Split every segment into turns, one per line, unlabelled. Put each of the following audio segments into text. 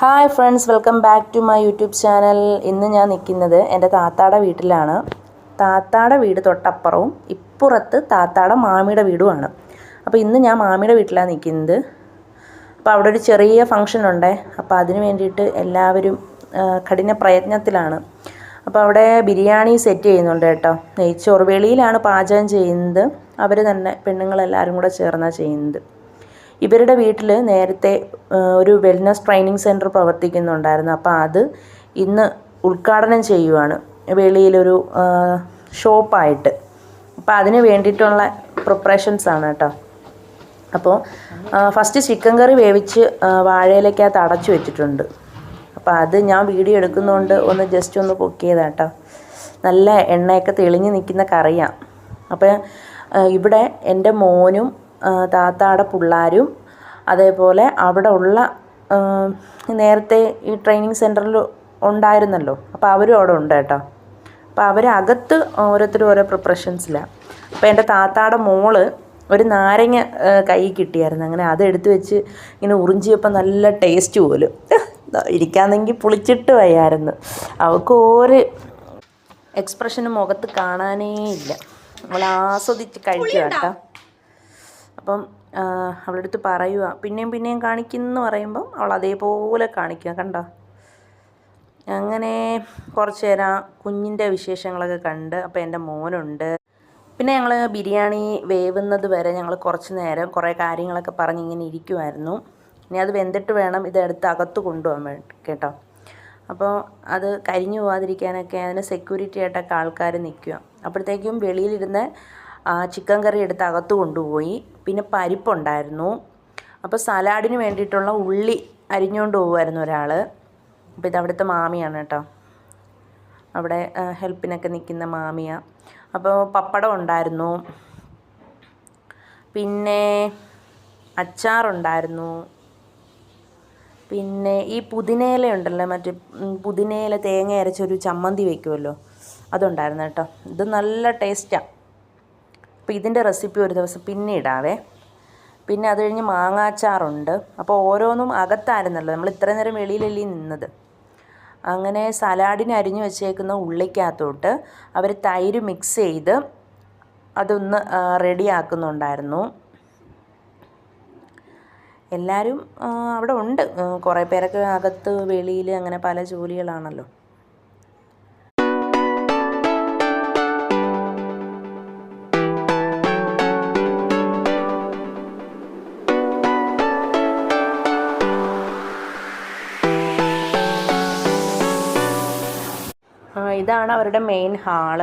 Hi friends welcome back to my YouTube channel ഇന്ന് ഞാൻ നിൽക്കുന്നത് എന്റെ താത്താടെ വീട്ടിലാണ്. താത്താടെ വീട് തൊട്ടപ്പുറവും ഇപ്പുറത്ത് താത്താടെ മാമിയുടെ വീടുമാണ്. അപ്പോൾ ഇന്ന് ഞാൻ മാമിയുടെ വീട്ടിലാണ് നിൽക്കുന്നത്. അപ്പോൾ അവിടെ ഒരു ചെറിയ ഫംഗ്ഷൻ ഉണ്ടേ. അപ്പോൾ അതിന് വേണ്ടിയിട്ട് എല്ലാവരും കഠിന പ്രയത്നത്തിലാണ്. അപ്പോൾ അവിടെ ബിരിയാണി സെറ്റ് ചെയ്യുന്നുണ്ട് കേട്ടോ. നെയ്ച്ചോറ് വെളിയിലാണ് പാചകം ചെയ്യുന്നത്. അവർ തന്നെ പെണ്ണുങ്ങളെല്ലാവരും കൂടെ ചേർന്നാണ് ചെയ്യുന്നത്. ഇവരുടെ വീട്ടിൽ നേരത്തെ ഒരു വെൽനസ് ട്രെയിനിങ് സെന്റർ പ്രവർത്തിക്കുന്നുണ്ടായിരുന്നു. അപ്പോൾ അത് ഇന്ന് ഉദ്ഘാടനം ചെയ്യുവാണ്. വെളിയിലൊരു ഷോപ്പായിട്ട് അപ്പോൾ അതിന് വേണ്ടിയിട്ടുള്ള പ്രിപ്പറേഷൻസ് ആണ് കേട്ടോ അപ്പോൾ ഫസ്റ്റ് ചിക്കൻ കറി വേവിച്ച് വാഴയിലേക്കകത്ത് അടച്ചു വെച്ചിട്ടുണ്ട്. അപ്പോൾ അത് ഞാൻ വീഡിയോ എടുക്കുന്നതുകൊണ്ട് ഒന്ന് ജസ്റ്റ് ഒന്ന് കുക്ക് ചെയ്താ കേട്ടോ നല്ല എണ്ണയൊക്കെ തെളിഞ്ഞ് നിൽക്കുന്ന കറിയാണ് അപ്പോൾ ഇവിടെ എന്റെ മോനും താത്താടെ പിള്ളാരും അതേപോലെ അവിടെ ഉള്ള നേരത്തെ ഈ ട്രെയിനിങ് സെന്ററിൽ ഉണ്ടായിരുന്നല്ലോ. അപ്പോൾ അവരും അവിടെ ഉണ്ട് കേട്ടോ. അപ്പോൾ അവരകത്ത് ഓരോരുത്തരും ഓരോ പ്രിപ്പറേഷൻസിലാണ് അപ്പോൾ എന്റെ താത്താടെ മോൾ ഒരു നാരങ്ങ കൈ കിട്ടിയായിരുന്നു. അങ്ങനെ എടുത്തു വെച്ച് ഇങ്ങനെ ഉറിഞ്ചിയപ്പോൾ നല്ല ടേസ്റ്റ് പോലും. ഇരിക്കാന്നെങ്കിൽ പുളിച്ചിട്ട് വയ്യായിരുന്നു. അവൾക്ക് ഒരു എക്സ്പ്രഷന് മുഖത്ത് കാണാനേ ഇല്ല. നമ്മൾ ആസ്വദിച്ച് കഴിക്കുക കേട്ടോ. അപ്പം അവളുടെ അടുത്ത് പറയുക. പിന്നെയും പിന്നെയും എന്ന് പറയുമ്പം അവൾ അതേപോലെ കാണിക്കുക. കണ്ടോ? അങ്ങനെ കുറച്ച് നേരം കുഞ്ഞിന്റെ വിശേഷങ്ങളൊക്കെ കണ്ട് അപ്പോൾ എന്റെ മോനുണ്ട്. പിന്നെ ഞങ്ങൾ ബിരിയാണി വേവുന്നത് വരെ ഞങ്ങൾ കുറച്ച് നേരം കുറേ കാര്യങ്ങളൊക്കെ പറഞ്ഞ് ഇങ്ങനെ ഇരിക്കുമായിരുന്നു ഇനി അത് വെന്തിട്ട് വേണം ഇതെടുത്ത് അകത്ത് കൊണ്ടുപോകാൻ കേട്ടോ? അപ്പോൾ അത് കരിഞ്ഞു പോകാതിരിക്കാനൊക്കെ അതിന് സെക്യൂരിറ്റി ആയിട്ടൊക്കെ ആൾക്കാർ നിൽക്കുക. അപ്പോഴത്തേക്കും വെളിയിലിരുന്ന് ചിക്കൻ കറി എടുത്ത് അകത്ത് കൊണ്ടുപോയി. പിന്നെ പരിപ്പുണ്ടായിരുന്നു. അപ്പോൾ സലാഡിന് വേണ്ടിയിട്ടുള്ള ഉള്ളി അരിഞ്ഞുകൊണ്ട് പോകുമായിരുന്നു ഒരാൾ അപ്പോൾ ഇത് അവിടുത്തെ മാമിയാണ് കേട്ടോ. അവിടെ ഹെൽപ്പിനൊക്കെ നിൽക്കുന്ന മാമിയ. അപ്പോൾ പപ്പടം ഉണ്ടായിരുന്നു. പിന്നെ അച്ചാറുണ്ടായിരുന്നു. പിന്നെ ഈ പുതിനയില ഉണ്ടല്ലോ മറ്റേ പുതിനയില തേങ്ങ അരച്ചൊരു ചമ്മന്തി വയ്ക്കുമല്ലോ അതുണ്ടായിരുന്നു കേട്ടോ. ഇത് നല്ല ടേസ്റ്റാണ് അപ്പോൾ ഇതിന്റെ റെസിപ്പി ഒരു ദിവസം പിന്നെ ഇടാവേ. പിന്നെ അത് കഴിഞ്ഞ് മാങ്ങാച്ചാറുണ്ട്. അപ്പോൾ ഓരോന്നും അകത്തായിരുന്നല്ലോ. നമ്മൾ ഇത്ര നേരം വെളിയിലല്ലേ നിന്നത്. അങ്ങനെ സലാഡിന് അരിഞ്ഞു വെച്ചേക്കുന്ന ഉള്ളിക്കകത്തോട്ട് അവർ തൈര് മിക്സ് ചെയ്ത് അതൊന്ന് റെഡിയാക്കുന്നുണ്ടായിരുന്നു എല്ലാവരും അവിടെ ഉണ്ട്. കുറേ പേരൊക്കെ അകത്ത് വെളിയിൽ അങ്ങനെ പല ജോലികളാണല്ലോ. ഇതാണ് അവരുടെ മെയിൻ ഹാൾ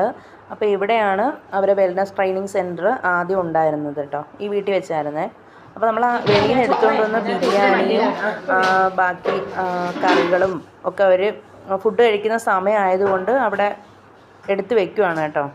അപ്പോൾ ഇവിടെയാണ് അവരുടെ വെൽനസ് ട്രെയിനിങ് സെന്റർ ആദ്യം ഉണ്ടായിരുന്നത് കേട്ടോ ഈ വീട്ടിൽ വെച്ചായിരുന്നേ. അപ്പോൾ നമ്മൾ ആ വെളിയിൽ നിന്ന് എടുത്തുകൊണ്ട് വന്ന ബിരിയാണിയും ബാക്കി കറികളും ഒക്കെ അവർ ഫുഡ് കഴിക്കുന്ന സമയമായതുകൊണ്ട് അവിടെ എടുത്ത് വെക്കുവാണ് കേട്ടോ.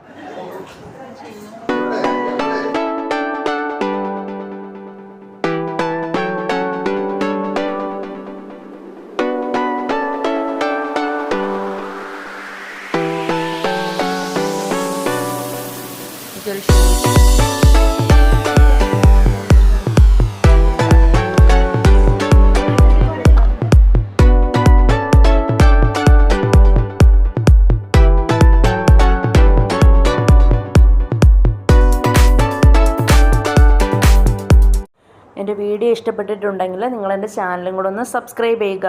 എന്റെ വീഡിയോ ഇഷ്ടപ്പെട്ടിട്ടുണ്ടെങ്കിൽ നിങ്ങളെന്റെ ചാനലും കൂടെ ഒന്ന് സബ്സ്ക്രൈബ് ചെയ്യുക.